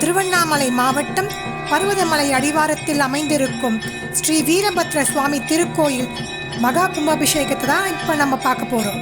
திருவண்ணாமலை மாவட்டம் பர்வதமலை அடிவாரத்தில் அமைந்திருக்கும் ஸ்ரீ வீரபத்ர சுவாமி திருக்கோயில் மகா கும்பாபிஷேகத்தை தான் இப்போ நம்ம பார்க்க போகிறோம்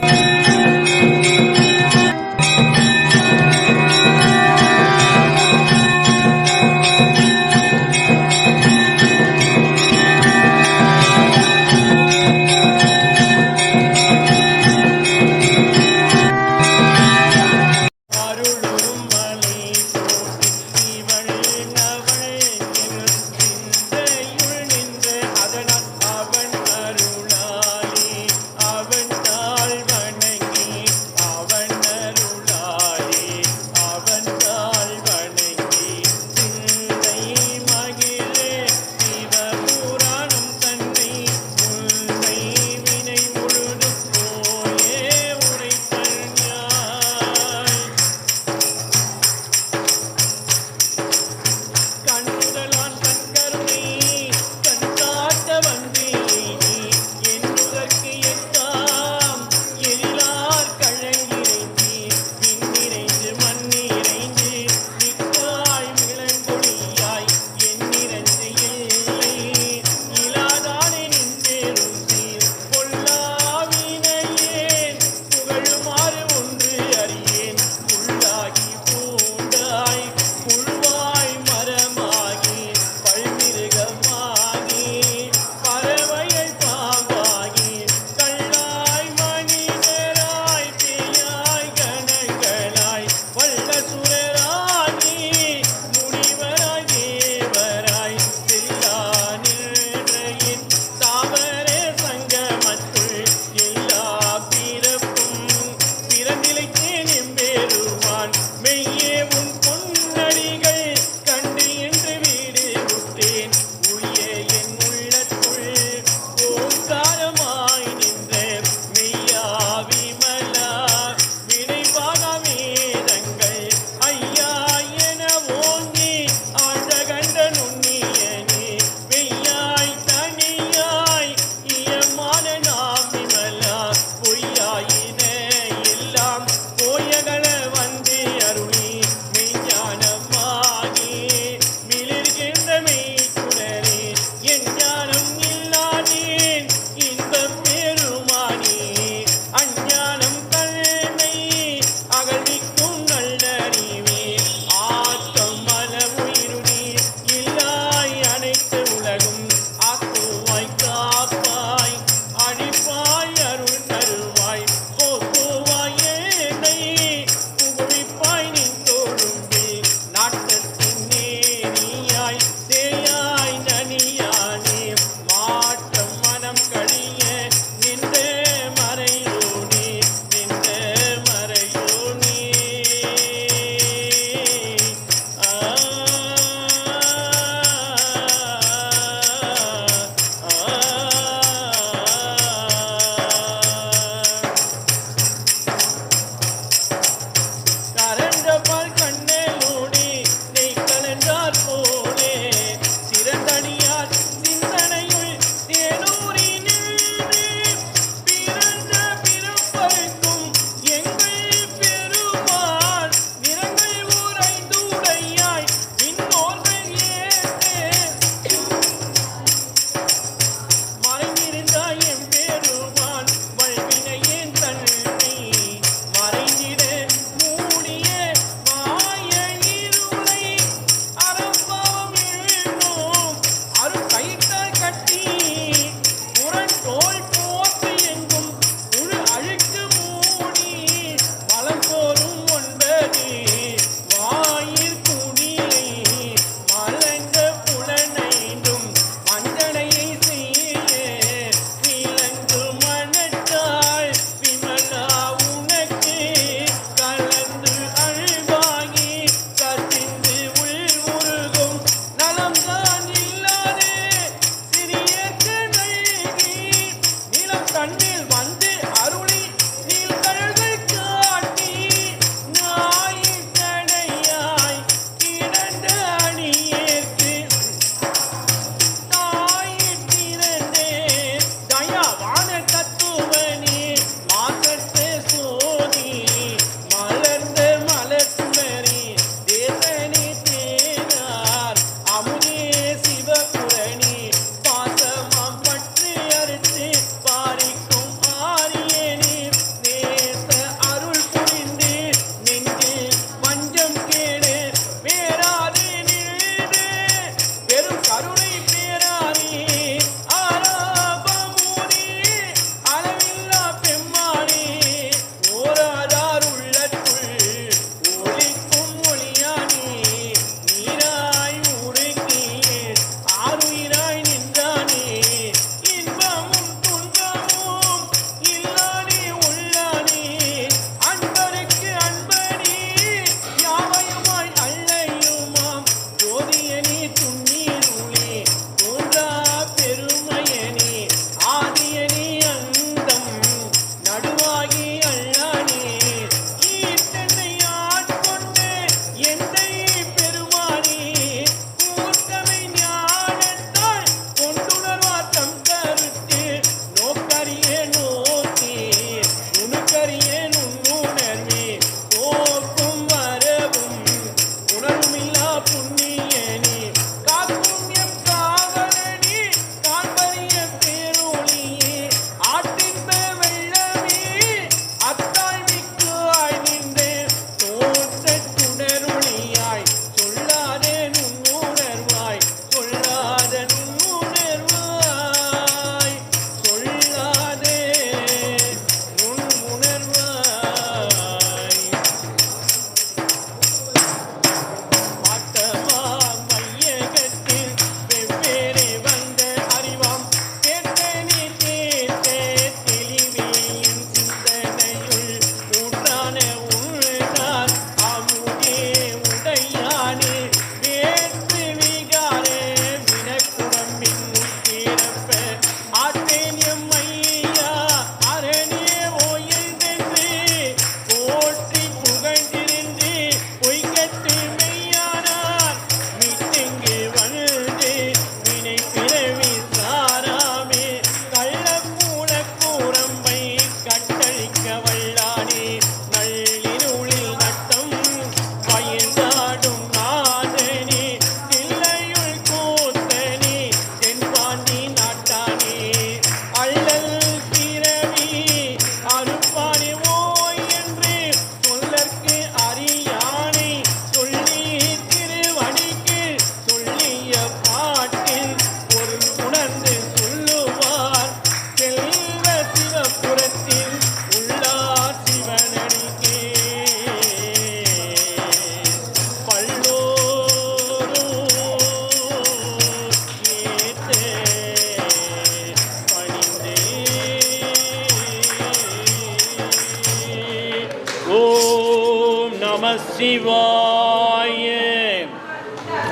சிவாய.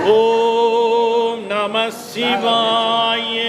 ஓம் நம சிவாய.